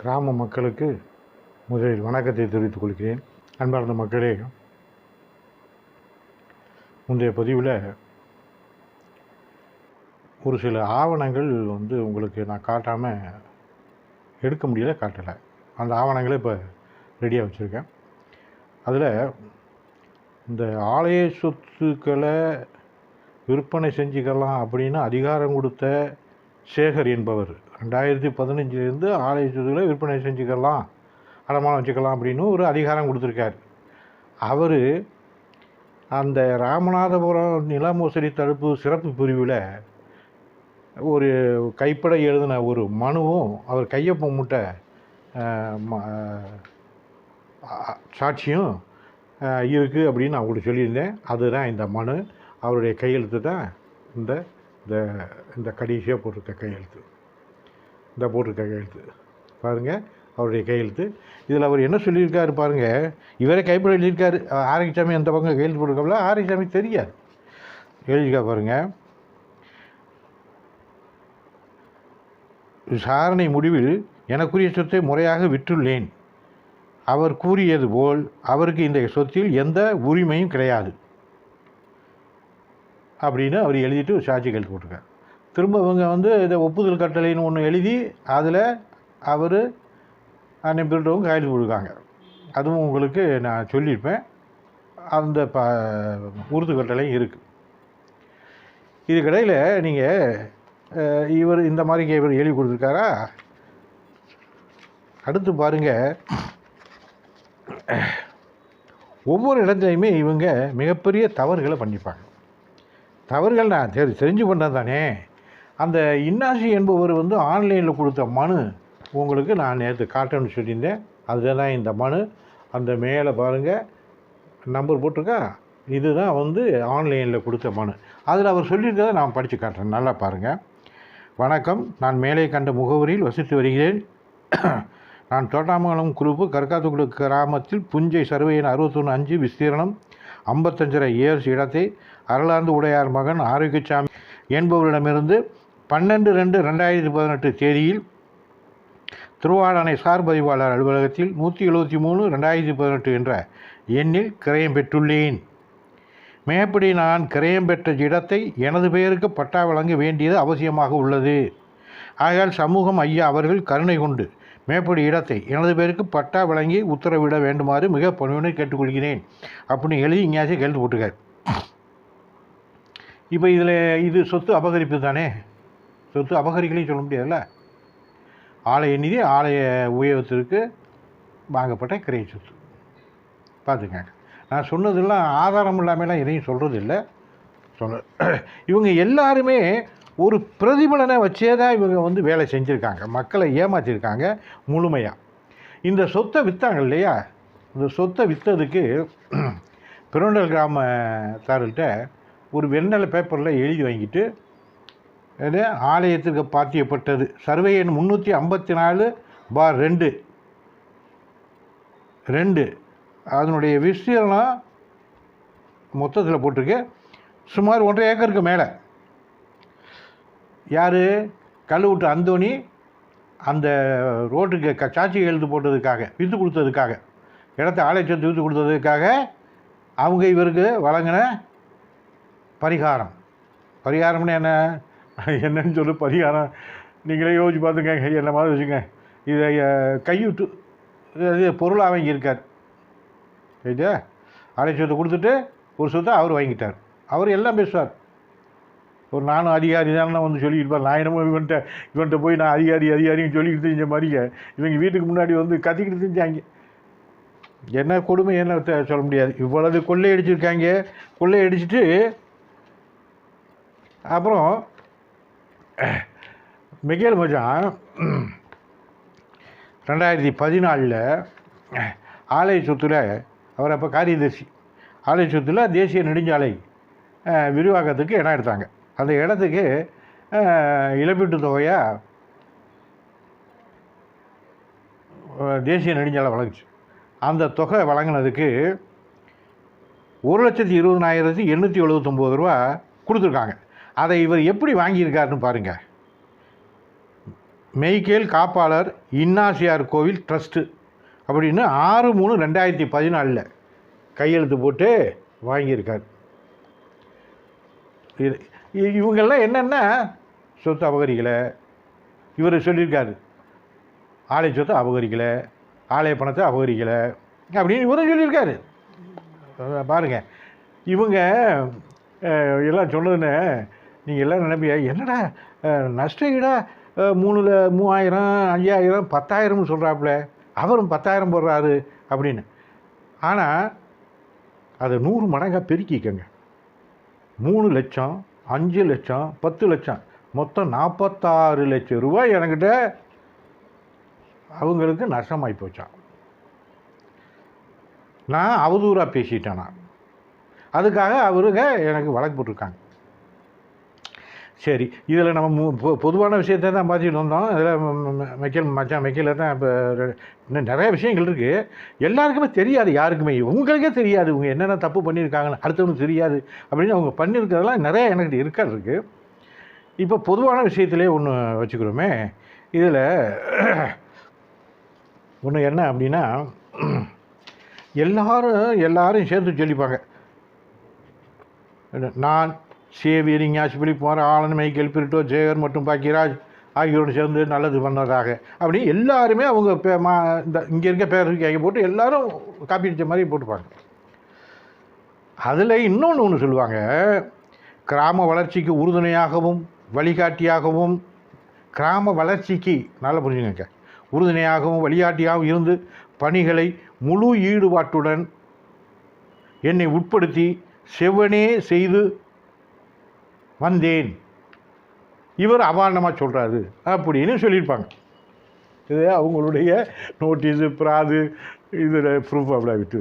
கிராம மக்களுக்கு முதலில் வணக்கத்தை தெரிவித்துக் கொள்கிறேன். அன்பார்ந்த மக்களே முந்தைய பதிவில் ஒரு சில ஆவணங்கள் வந்து உங்களுக்கு நான் காட்டாமல் எடுக்க முடியல காட்டலை. அந்த ஆவணங்களை இப்போ ரெடியாக வச்சுருக்கேன். அதில் இந்த ஆலய சொத்துக்களை விற்பனை செஞ்சுக்கலாம் அப்படின்னு அதிகாரம் கொடுத்த சேகர் என்பவர் ரெண்டாயிரத்தி பதினஞ்சிலேருந்து ஆலய சொத்துக்களை விற்பனை செஞ்சுக்கலாம் அடமானம் வச்சுக்கலாம் அப்படின்னு ஒரு அதிகாரம் கொடுத்துருக்கார். அவர் அந்த ராமநாதபுரம் நில மோசடி தடுப்பு சிறப்பு பிரிவில் ஒரு கைப்பட எழுதின ஒரு மனுவும் அவர் கையொப்பம் முட்ட ம- சாட்சியும் இருக்குது அப்படின்னு நான் உங்களுக்கு சொல்லியிருந்தேன். அதுதான் இந்த மனு. அவருடைய கையெழுத்து தான் இந்த இந்த இந்த கடைசியாக போட்டிருக்க கையெழுத்து. இந்த போட்டிருக்க கையெழுத்து. பாருங்கள் அவருடைய கையெழுத்து. இதில் அவர் என்ன சொல்லியிருக்காரு பாருங்கள் இவரே கைப்பட எழுதியிருக்காரு. ஆரோக்கியசாமி அந்த பக்கம் கையெழுத்து போட்டிருக்கோம்ல ஆரோக்கியசாமி தெரியாது. எழுதியிருக்கா பாருங்கள் விசாரணை முடிவில் எனக்குரிய சொத்தை முறையாக விற்றுள்ளேன் அவர் கூறியது போல் அவருக்கு இந்த சொத்தில் எந்த உரிமையும் கிடையாது. அப்படின்னு அவர் எழுதிட்டு ஒரு சாட்சி கையெழுத்து போட்டிருக்கார். திரும்ப இவங்க வந்து இதை ஒப்புதல் கட்டளைன்னு ஒன்று எழுதி அதில் அவர் அனுப்பிட்டவங்க கையெழுத்து கொடுக்காங்க. அதுவும் உங்களுக்கு நான் சொல்லியிருப்பேன். அந்த ப உறுதி கட்டளையும் இருக்குது இதுக்கிடையில் நீங்கள் இவர் இந்த மாதிரி இவர் எழுதி கொடுத்துருக்காரா? அடுத்து பாருங்கள் ஒவ்வொரு இடத்துலையுமே இவங்க மிகப்பெரிய தவறுகளை பண்ணிப்பாங்க. தவறுகள் நான் தெரி தெரிஞ்சு பண்ணது தானே அந்த இன்னாசி என்பவர் வந்து ஆன்லைனில் கொடுத்த மனு. உங்களுக்கு நான் நேற்று காட்டணும்னு சொல்லியிருந்தேன். அதுதான் இந்த மனு. அந்த மேலே பாருங்கள் நம்பர் போட்டிருக்கா? இதுதான் வந்து ஆன்லைனில் கொடுத்த மனு. அதில் அவர் சொல்லியிருக்கதை நான் படித்து காட்டுறேன். நல்லா பாருங்கள் வணக்கம். நான் மேலே கண்ட முகவரியில் வசித்து வருகிறேன். நான் தோட்டாமங்கலம் குரூப்பு கற்காத்துக்குழு கிராமத்தில் புஞ்சை சர்வையின் அறுபத்தொன்று அஞ்சு விஸ்தீரணம் ஐம்பத்தஞ்சரை இயர்ஸ் இடத்தை அரளாந்து உடையார் மகன் ஆரோக்கியசாமி என்பவரிடமிருந்து பன்னெண்டு ரெண்டு ரெண்டாயிரத்தி பதினெட்டு தேதியில் திருவாடானை சார் பதிவாளர் அலுவலகத்தில் நூற்றி எழுபத்தி மூணு ரெண்டாயிரத்தி பதினெட்டு என்ற எண்ணில் கிரயம் பெற்றுள்ளேன். மேற்படி நான் கிரயம் பெற்ற இடத்தை எனது பெயருக்கு பட்டா வழங்க வேண்டியது அவசியமாக உள்ளது. ஆகையால் சமூகம் ஐயா அவர்கள் கருணை கொண்டு மேற்படி இடத்தை எனது பேருக்கு பட்டா வழங்கி உத்தரவிட வேண்டுமாறு மிக பணிவுடன் கேட்டுக்கொள்கிறேன். அப்படின்னு எழுதி இங்கேயாச்சும் கேள்வி போட்டுக்கார். இப்போ இதில் இது சொத்து அபகரிப்பு தானே? சொத்து அபகரிக்கலையும் சொல்ல முடியாதுல்ல? ஆலய நிதி ஆலய உயரத்திற்கு வாங்கப்பட்ட கிரை சொத்து. பார்த்துக்கங்க நான் சொன்னதெல்லாம் ஆதாரம் இல்லாமலாம் எதையும் சொல்கிறது இல்லை சொல்ல இவங்க எல்லாருமே ஒரு பிரதிபலனை வச்சே தான் இவங்க வந்து வேலை செஞ்சுருக்காங்க. மக்களை ஏமாற்றிருக்காங்க முழுமையாக இந்த சொத்தை விற்றாங்க இல்லையா? இந்த சொத்தை விற்றதுக்கு பிறண்டல் கிராமத்தார்கிட்ட ஒரு வெண்ணெலை பேப்பரில் எழுதி வாங்கிட்டு ஆலயத்திற்கு பாத்தியப்பட்டது. சர்வே எண் முந்நூற்றி ஐம்பத்தி நாலு பார் ரெண்டு. ரெண்டு. அதனுடைய விஸ்தீரணம் மொத்தத்தில் போட்டிருக்கு. சுமார் ஒன்றரை ஏக்கருக்கு மேலே. யார்? கல்லுவிட்டு அந்தோணி. அந்த ரோட்டுக்கு க சாட்சி எழுத்து போட்டதுக்காக விற்று கொடுத்ததுக்காக இடத்த ஆலயத்தை வித்து கொடுத்ததுக்காக அவங்க இவருக்கு வழங்கின பரிகாரம். பரிகாரம்னு என்ன? என்னன்னு சொல்லு பரிகாரம். நீங்களே யோசிச்சு பார்த்துங்க என்ன மாதிரி வச்சுங்க இதை அஹ், இது பொருளாக வாங்கியிருக்கார். சரியா? ஆலய சொத்தை கொடுத்துட்டு ஒரு சொத்தை அவர் வாங்கிட்டார். அவர் எல்லாம் பேசுவார். ஒரு நானும் அதிகாரி தானே வந்து சொல்லிக்கிட்டு இருப்பார். நான் என்னமோ இவன்கிட்ட இவன்கிட்ட போய் நான் அதிகாரி அதிகாரின்னு சொல்லிக்கிட்டு தெரிஞ்ச மாதிரியே இவங்க வீட்டுக்கு முன்னாடி வந்து கத்திக்கிட்டு தெரிஞ்சாங்க. என்ன கொடுமை என்ன சொல்ல முடியாது. இவ்வளவு கொள்ளையடிச்சிருக்காங்க. கொள்ளையடிச்சிட்டு அப்புறம் மிகேல் மஜான் ரெண்டாயிரத்தி பதினாலில் ஆலய சொத்தில் அவர் அப்போ காரியதர்சி. ஆலய சொத்தில் தேசிய நெடுஞ்சாலை விரிவாக்கத்துக்கு இடம் எடுத்தாங்க. அந்த இடத்துக்கு இழப்பீட்டு தொகையாக தேசிய நெடுஞ்சாலை வழங்குச்சு. அந்த தொகை வழங்கினதுக்கு ஒரு லட்சத்தி இருபதாயிரத்தி எண்ணூற்றி எழுபத்தொம்போது ரூபா கொடுத்துருக்காங்க. அதை இவர் எப்படி வாங்கியிருக்காருன்னு பாருங்கள் மெய்கேல் காப்பாளர் இன்னாசியார் கோவில் ட்ரஸ்ட்டு அப்படின்னு ஆறு மூணு ரெண்டாயிரத்தி பதினாலில் கையெழுத்து போட்டு வாங்கியிருக்கார். இது இவங்கெல்லாம் என்னென்னா சொத்து அபகரிக்கலை? இவர் சொல்லியிருக்காரு. ஆலய சொத்தை அபகரிக்கலை ஆலய பணத்தை அபகரிக்கலை அப்படின்னு இவரும் சொல்லியிருக்காரு. பாருங்கள் இவங்க எல்லாம் சொன்னதுன்னு நீங்கள் எல்லாம் நினைப்பியா என்னடா அஹ், நஷ்ட ஈடா அஹ், மூவாயிரம் ஐயாயிரம் பத்தாயிரம்னு சொல்கிறாப்புல அவரும் பத்தாயிரம் போடுறாரு அப்படின்னு. ஆனால் அதை நூறு மடங்காக பெருக்கிக்கங்க. மூணு லட்சம் அஞ்சு லட்சம் பத்து லட்சம் மொத்தம் நாற்பத்தாறு லட்சம் ரூபாய் என்கிட்ட அவங்களுக்கு நஷ்டமாகி போச்சான் நான் அவதூறாக பேசிட்டேன் நான். அதுக்காக அவருங்க எனக்கு வழக்கு போட்டிருக்காங்க. சரி. இதில் நம்ம மு- பொதுவான விஷயத்தை தான் பார்த்துட்டு வந்தோம். இதில் மைக்கேல் மச்சான் மைக்கேல தான் இப்போ இன்னும் நிறைய விஷயங்கள் இருக்குது எல்லாருக்குமே தெரியாது யாருக்குமே. உங்களுக்கே தெரியாது. இவங்க என்னென்ன தப்பு பண்ணியிருக்காங்கன்னு. அடுத்தவனுக்கு தெரியாது அப்படின்னு அவங்க பண்ணியிருக்கிறதெல்லாம் நிறைய எனக்கு இருக்காது இருக்குது இப்போ பொதுவான விஷயத்திலே ஒன்று வச்சுக்கிறோமே. இதில் ஒன்று என்ன அப்படின்னா எல்லாரும் எல்லாரும் சேர்த்து சொல்லிப்பாங்க. நான் சேவியர் ஞாசிபலி போகிற ஆளன் மைக்கேல் பிரிட்டோ ஜெயர் மற்றும் பாக்கியராஜ் ஆகியோரோடு சேர்ந்து நல்லது பண்ணதாக. அப்படி எல்லாருமே அவங்க பே மா இந்த இங்கே இருக்க பேரவைக்கு போட்டு எல்லாரும் காப்பி அடித்த மாதிரி போட்டுப்பாங்க. அதில் இன்னொன்று ஒன்று சொல்லுவாங்க. கிராம வளர்ச்சிக்கு உறுதுணையாகவும் வழிகாட்டியாகவும் கிராம வளர்ச்சிக்கு நல்லா புரிஞ்சுங்க உறுதுணையாகவும் வழிகாட்டியாகவும் இருந்து பணிகளை முழு ஈடுபாட்டுடன் என்னை உட்படுத்தி செவ்வனே செய்து வந்தேன். இவர் அபாரணமாக சொல்கிறாரு அப்படின்னு சொல்லியிருப்பாங்க. இது அவங்களுடைய நோட்டீஸு பிராது இதில் ப்ரூஃப் அப்படி விட்டு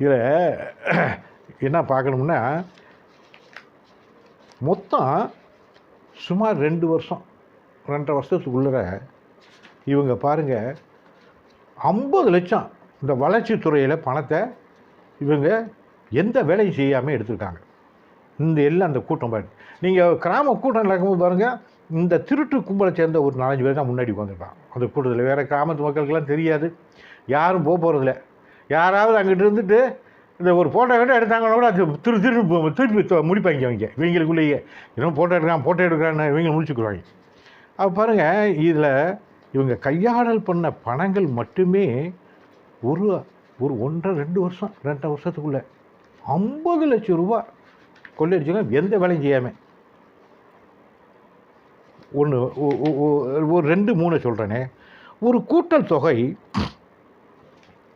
இதில் என்ன பார்க்கணும்னா மொத்தம் சுமார் ரெண்டு வருஷம் ரெண்டரை வருஷத்துக்குள்ள இவங்க பாருங்கள் ஐம்பது லட்சம் இந்த வளர்ச்சித்துறையில் பணத்தை இவங்க எந்த வேலையும் செய்யாமல் எடுத்திருக்காங்க. இந்த எல்லாம் அந்த கூட்டம் பாரு நீங்கள் கிராம கூட்டம் நடக்கும்போது பாருங்கள் இந்த திருட்டு கும்பலை சேர்ந்த ஒரு நாலஞ்சு பேர் தான் முன்னாடி உட்காந்துருப்பான் அந்த கூட்டத்தில் வேறு கிராமத்து மக்களுக்கெல்லாம் தெரியாது. யாரும் போக போகிறதில்ல யாராவது அங்கிட்டு இருந்துட்டு இந்த ஒரு ஃபோட்டோ கிட்ட எடுத்தாங்கன்னா கூட அது திரு திருப்பி திருப்பி முடிப்பாங்க அவங்க. இவங்களுக்குள்ளேயே இன்னும் ஃபோட்டோ எடுக்கிறான் ஃபோட்டோ எடுக்கிறான்னு இவங்க முடிச்சுக்குருவாங்க. அப்போ பாருங்கள் இதில் இவங்க கையாடல் பண்ண பணங்கள் மட்டுமே ஒரு ஒரு ஒன்றரை ரெண்டு வருஷம் ரெண்டரை வருஷத்துக்குள்ளே ஐம்பது லட்சம் ரூபா கொள்ளையடிச்சாங்க எந்த வேலையும் செய்யாமல் ஒன்று ஒரு ரெண்டு மூணு சொல்கிறேனே ஒரு கூட்டல் தொகை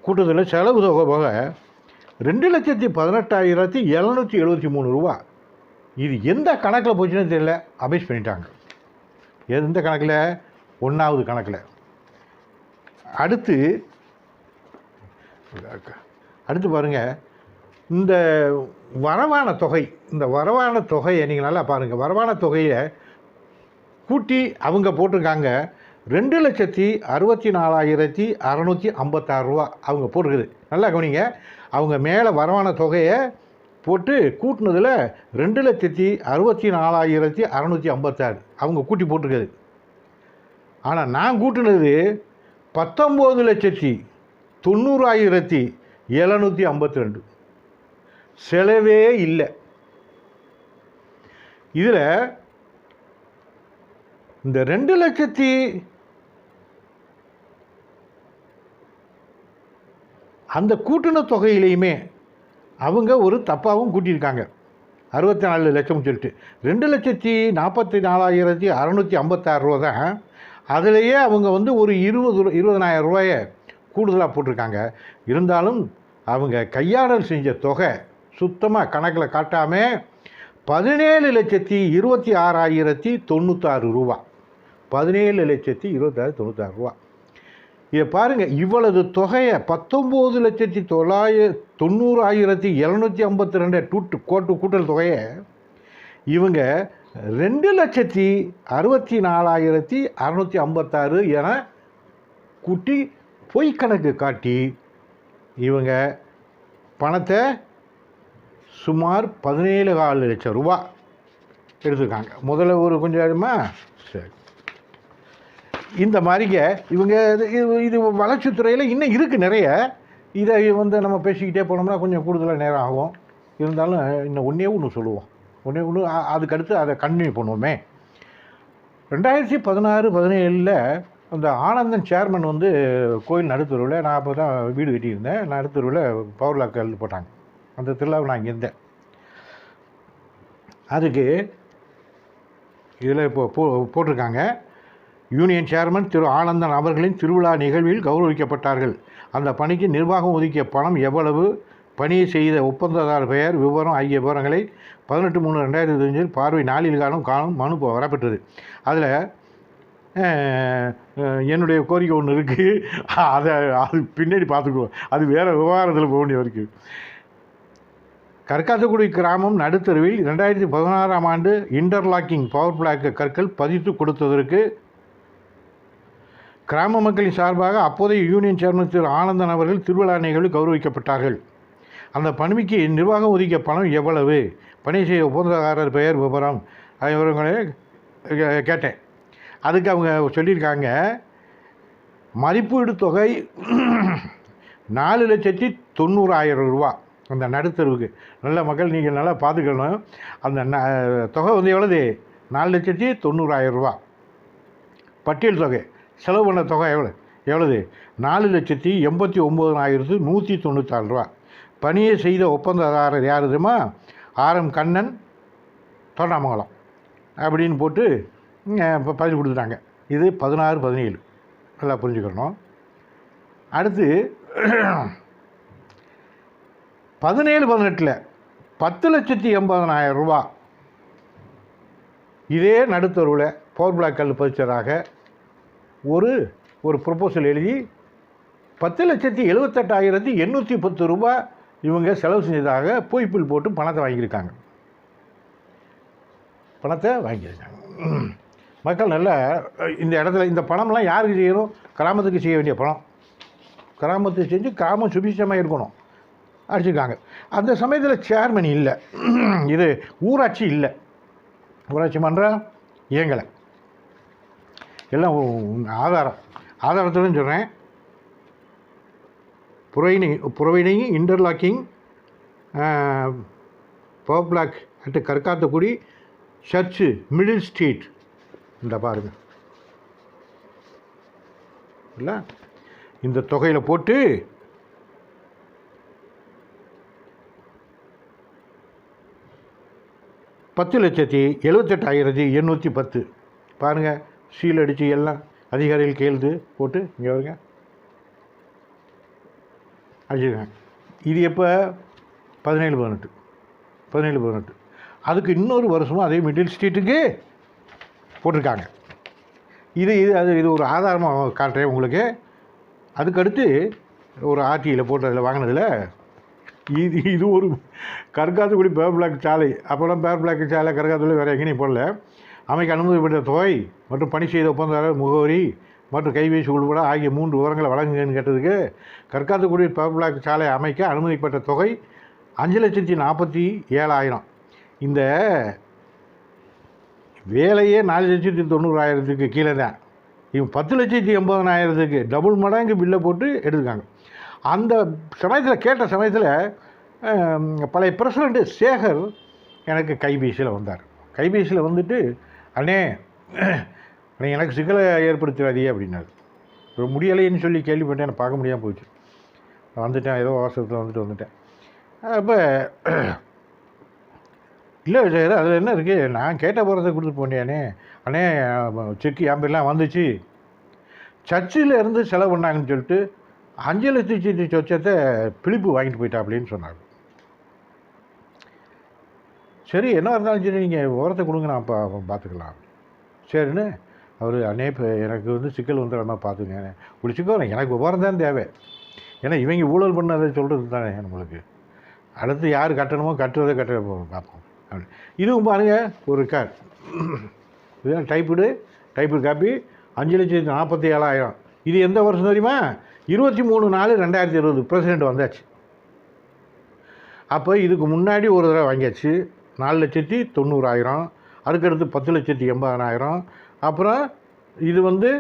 கூட்டத்தில் செலவு தொகை போக ரெண்டு லட்சத்தி பதினெட்டாயிரத்தி எழுநூற்றி எழுபத்தி மூணு ரூபா. இது எந்த கணக்கில் போச்சுன்னு தெரியல. அபேஸ் பண்ணிட்டாங்க. எந்த கணக்கில்? ஒன்றாவது கணக்கில். அடுத்து அடுத்து பாருங்கள் இந்த வரவான தொகை இந்த வரவான தொகையை நீங்கள் நல்லா பாருங்கள் வரவான தொகையை கூட்டி அவங்க போட்டிருக்காங்க. ரெண்டு லட்சத்தி அறுபத்தி நாலாயிரத்தி அறநூற்றி ஐம்பத்தாறு ரூபா அவங்க போட்டிருக்குது. நல்லா கவனிங்க. அவங்க மேலே வரவான தொகையை போட்டு கூட்டினதில் ரெண்டு லட்சத்தி அறுபத்தி நாலாயிரத்தி அறநூற்றி ஐம்பத்தாறு அவங்க கூட்டி போட்டிருக்குது. ஆனால் நான் கூட்டினது பத்தொம்போது லட்சத்தி தொண்ணூறாயிரத்தி எழுநூற்றி ஐம்பத்தி ரெண்டு. செலவே இல்லை. இதில் இந்த ரெண்டு லட்சத்தி அந்த கூட்டின தொகையிலையுமே அவங்க ஒரு தப்பாகவும் கூட்டியிருக்காங்க. அறுபத்தி நாலு லட்சம் சொல்லிட்டு. ரெண்டு லட்சத்தி நாற்பத்தி நாலாயிரத்தி அறநூற்றி ஐம்பத்தாறு ரூபா தான். அதுலேயே அவங்க வந்து ஒரு இருபது இருபதனாயிரம் ரூபாயை கூடுதலாக போட்டிருக்காங்க. இருந்தாலும் அவங்க கையாடல் செஞ்ச தொகை சுத்தமாக கணக்கில் காட்டாமல் பதினேழு லட்சத்தி இருபத்தி ஆறாயிரத்தி தொண்ணூத்தாறு ரூபா. பதினேழு லட்சத்தி இருபத்தாறு தொண்ணூத்தாறு ரூபா. இதை பாருங்கள் இவ்வளவு தொகையை பத்தொம்போது லட்சத்தி தொள்ளாயிர தொண்ணூறாயிரத்தி எழுநூற்றி ஐம்பத்தி ரெண்டு டூட்டு கோட்டு கூட்டல் தொகையை இவங்க ரெண்டு லட்சத்தி அறுபத்தி நாலாயிரத்தி அறநூற்றி ஐம்பத்தாறு என கூட்டி பொய் கணக்கு காட்டி இவங்க பணத்தை சுமார் பதினேழு கால் லட்சம் ரூபா எடுத்துருக்காங்க. முதல்ல ஒரு கொஞ்சம் ஆயிடுமா சரி. இந்த மாதிரிங்க இவங்க இது இது- இது வளர்ச்சித்துறையில் இன்னும் இருக்குது நிறைய. இதை வந்து நம்ம பேசிக்கிட்டே போனோம்னா கொஞ்சம் கூடுதலாக நேரம் ஆகும். இருந்தாலும் இன்னும் ஒன்றே ஒன்று சொல்லுவோம். ஒன்றே ஒன்று அதுக்கடுத்து அதை கண்டினியூ பண்ணுவோமே. ரெண்டாயிரத்தி பதினாறு பதினேழில் அந்த ஆனந்தன் சேர்மன் வந்து கோயில் நடுத்தருவில் நான் அப்போ தான் வீடு கட்டியிருந்தேன். நடுத்தருவில் பவர் லாக் கல் போட்டாங்க. அந்த திருவிழாவை நான் அங்கே இருந்தேன். அதுக்கு இதில் இப்போ போ போட்டிருக்காங்க. யூனியன் சேர்மன் திரு ஆனந்தன் அவர்களின் திருவிழா நிகழ்வில் கௌரவிக்கப்பட்டார்கள். அந்த பணிக்கு நிர்வாகம் ஒதுக்கிய பணம் எவ்வளவு? பணியை செய்த ஒப்பந்ததார் பெயர் விவரம் ஆகிய விவரங்களை பதினெட்டு மூணு ரெண்டாயிரத்தி இருபத்தஞ்சில் பார்வை நாளில் காணும் காணும் மனு வரப்பெற்றது. அதில் என்னுடைய கோரிக்கை ஒன்று இருக்குது அதை அது பின்னாடி பார்த்துக்குவோம். அது வேறு விவகாரத்தில் போக வேண்டிய இருக்குது கற்காத்தக்குடி கிராமம் நடுத்தருவில் ரெண்டாயிரத்தி பதினாறாம் ஆண்டு இன்டர்லாக்கிங் பவர் பிளாக் கற்கள் பதித்து கொடுத்ததற்கு கிராம மக்களின் சார்பாக அப்போதைய யூனியன் சேர்மன் திரு ஆனந்தன் அவர்கள் திருவிழா நிகழ்வில் கௌரவிக்கப்பட்டார்கள். அந்த பணிக்கு நிர்வாகம் ஒதுக்கிய பணம் எவ்வளவு? பணி செய்த ஒப்பந்தக்காரர் பெயர் விவரம் ஆகிய கே- கேட்டேன். அதுக்கு அவங்க சொல்லியிருக்காங்க மதிப்பீடு தொகை நாலு லட்சத்தி தொண்ணூறாயிரம் ரூபா. அந்த நடுத்தருவுக்கு. நல்ல மக்கள் நீங்கள் நல்லா பார்த்துக்கணும். அந்த ந தொகை வந்து எவ்வளவு? நாலு லட்சத்தி தொண்ணூறாயிரம் ரூபா. பட்டியல் தொகை. செலவு பண்ண தொகை எவ்வளோ எவ்வளவு? நாலு லட்சத்தி எண்பத்தி ஒம்பதாயிரத்து நூற்றி தொண்ணூத்தாறு ரூபா. பணியை செய்த ஒப்பந்ததாரர் யார் தெரியுமா? ஆர்எம் கண்ணன் தோண்டாமங்கலம் அப்படின்னு போட்டு இப்போ பதிவு கொடுத்துட்டாங்க. இது பதினாறு பதினேழு. நல்லா புரிஞ்சுக்கணும். அடுத்து பதினேழு பதினெட்டில் பத்து லட்சத்தி எண்பதனாயிரம் ரூபா. இதே நடுத்தருவில் பவர் பிளாக் கல் பதிச்சராக ஒரு ஒரு ப்ரொபோசல் எழுதி பத்து லட்சத்தி எழுபத்தெட்டாயிரத்தி எண்ணூற்றி பத்து ரூபா இவங்க செலவு செஞ்சதாக பொய்ப்பில் போட்டு பணத்தை வாங்கியிருக்காங்க. பணத்தை வாங்கியிருக்காங்க. மக்கள் நல்ல இந்த இடத்துல இந்த பணம்லாம் யாருக்கு செய்யணும்? கிராமத்துக்கு செய்ய வேண்டிய பணம். கிராமத்துக்கு செஞ்சு கிராமம் சுபிச்சமாக இருக்கணும். அடிச்சிருக்காங்க. அந்த சமயத்தில் சேர்மன் இல்லை. இது ஊராட்சி இல்லை. ஊராட்சி மன்றம் இயங்கலை. எல்லாம் ஆதாரம். ஆதாரத்துடன் சொல்கிறேன் புரோவினிங் புரோவினிங் இன்டர்லாக்கிங் பவர் பிளாக் அட்டு கற்காத்தக்குடி சர்ச்சு மிடில் ஸ்ட்ரீட் இந்த பாருங்கள் இல்லை? இந்த தொகையில் போட்டு பத்து லட்சத்தி எழுபத்தெட்டாயிரத்தி எண்ணூற்றி பத்து. பாருங்கள் சீல் அடித்து எல்லாம் அதிகாரிகள் கையெழுத்து போட்டு இங்கே வருங்க அடிச்சிருக்காங்க. இது எப்போ? பதினேழு பதினெட்டு. பதினேழு பதினெட்டு. அதுக்கு இன்னொரு வருஷமும் அதே மிடில் ஸ்ட்ரீட்டுக்கு போட்டிருக்காங்க. இது இது அது இது ஒரு ஆதாரமாக காட்டுறேன் உங்களுக்கு. அதுக்கடுத்து ஒரு ஆர்டியில் போட்டு அதில் வாங்கினதில் இது இது ஒரு கற்காத்துக்குடி பேர் பிளாக் சாலை. அப்போல்லாம் பேர் பிளாக் சாலை கற்காத்துக்குடி வேறு எங்கேயும் போடல. அமைக்க அனுமதிப்பட்ட தொகை மற்றும் பணி செய்த ஒப்பந்ததாரர் முகவரி மற்றும் கைவீசி உள்பட ஆகிய மூன்று விவரங்களை வழங்குங்கன்னு கேட்டதுக்கு கற்காத்துக்குடி பேர் பிளாக் சாலை அமைக்க அனுமதிப்பட்ட தொகை அஞ்சு லட்சத்தி நாற்பத்தி ஏழாயிரம். இந்த வேலையே நாலு லட்சத்தி தொண்ணூறாயிரத்துக்கு கீழே தான். இவங்க பத்து லட்சத்தி எண்பதனாயிரத்துக்கு டபுள் மடங்கு பில்லை போட்டு எடுத்துக்காங்க அந்த சமயத்தில் கேட்ட சமயத்தில் பழைய பிரசிடண்ட்டு சேகர் எனக்கு கைபேசியில் வந்தார். கைபேசியில் வந்துட்டு அண்ணே நீ எனக்கு சிக்கலை ஏற்படுத்துறாதே அப்படின்னாரு. ஒரு முடியலைன்னு சொல்லி கேள்விப்பட்டேன் எனக்கு பார்க்க முடியாமல் போச்சு. நான் வந்துட்டேன் ஏதோ அவசரத்தில் வந்துட்டு வந்துட்டேன். அப்போ இல்லை சார் அதில் என்ன இருக்குது நான் கேட்ட போகிறத கொடுத்து போனேனே. அண்ணே செக்கு என் பேர்லாம் வந்துச்சு. சர்ச்சில் இருந்து செலவு பண்ணாங்கன்னு சொல்லிட்டு அஞ்சு லட்சத்தி சொச்சத்தை பிழிப்பு வாங்கிட்டு போயிட்டா அப்படின்னு சொன்னார். சரி என்ன இருந்தாலும் சரி நீங்கள் உரத்தை கொடுங்க நான் பா பார்த்துக்கலாம் சரின்னு அவர் அண்ணே இப்போ எனக்கு வந்து சிக்கல் வந்துடாம பார்த்துங்க ஒரு எனக்கு உரம் தான் தேவை. ஏன்னா இவங்க ஊழல் பண்ணதை சொல்கிறது தானே நம்மளுக்கு. அடுத்து யார் கட்டணுமோ கட்டுறதை கட்ட பார்ப்போம். இதுவும் பாருங்கள் ஒரு கார் இதுதான் டைப்பிடு டைப்பிடு காப்பி அஞ்சு லட்சத்தி நாற்பத்தி ஏழாயிரம். இது எந்த வருஷம் தெரியுமா? இருபத்தி மூணு நாலு ரெண்டாயிரத்தி இருபது பிரசிடெண்ட் வந்தாச்சு. அப்போ இதுக்கு முன்னாடி ஒரு தடவை வாங்கியாச்சு. நாலு லட்சத்தி தொண்ணூறாயிரம் அதுக்கடுத்து பத்து லட்சத்தி எண்பதாயிரம் அப்புறம் இது வந்து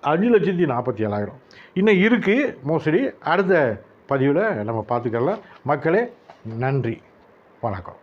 அஞ்சு லட்சத்தி நாற்பத்தி ஏழாயிரம். இன்னும் இருக்குது மோஸ்ட்லி அடுத்த பதிவில் நம்ம பார்த்துக்கலாம். மக்களே நன்றி. வணக்கம்.